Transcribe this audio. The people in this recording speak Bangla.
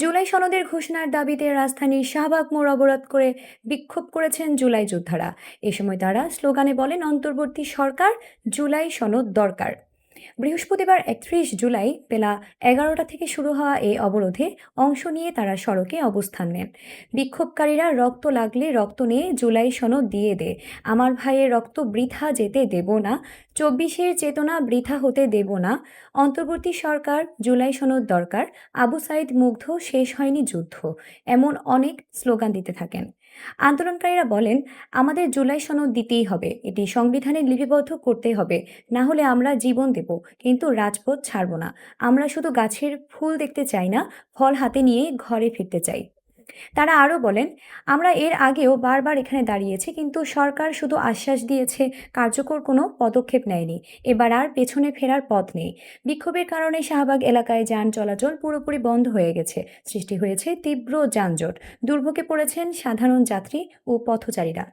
জুলাই সনদের ঘোষণার দাবিতে রাজধানীর শাহবাগ মোড় অবরোধ করে বিক্ষোভ করেছেন জুলাই যোদ্ধারা। এ সময় তারা স্লোগানে বলেন, অন্তর্বর্তী সরকার জুলাই সনদ দরকার। বৃহস্পতিবার একত্রিশ জুলাই বেলা এগারোটা থেকে শুরু হওয়া এই অবরোধে অংশ নিয়ে তারা সড়কে অবস্থান নেন। বিক্ষোভকারীরা রক্ত লাগলে রক্ত নিয়ে জুলাই সনদ দিয়ে দে। আমার ভাইয়ের রক্ত বৃথা যেতে দেব না, চব্বিশের চেতনা বৃথা হতে দেব না। অন্তর্বর্তী সরকার, জুলাই সনদ দরকার। আবু সাইদ মুগ্ধ, শেষ হয়নি যুদ্ধ। এমন অনেক স্লোগান দিতে থাকেন। আন্দোলনকারীরা বলেন, আমাদের জুলাই সনদ দিতেই হবে। এটি সংবিধানে লিপিবদ্ধ করতে হবে। না হলে আমরা জীবন দেব, কিন্তু রাজপথ ছাড়ব না। আমরা শুধু গাছের ফুল দেখতে চাই না, ফল হাতে নিয়ে ঘরে ফিরতে চাই। তারা আরও বলেন, আমরা এর আগেও বারবার এখানে দাঁড়িয়েছি, কিন্তু সরকার শুধু আশ্বাস দিয়েছে, কার্যকর কোনো পদক্ষেপ নেয়নি। এবার আর পেছনে ফেরার পথ নেই। বিক্ষোভের কারণে শাহবাগ এলাকায় যান চলাচল পুরোপুরি বন্ধ হয়ে গেছে। সৃষ্টি হয়েছে তীব্র যানজট। দুর্ভোগে পড়েছেন সাধারণ যাত্রী ও পথচারীরা।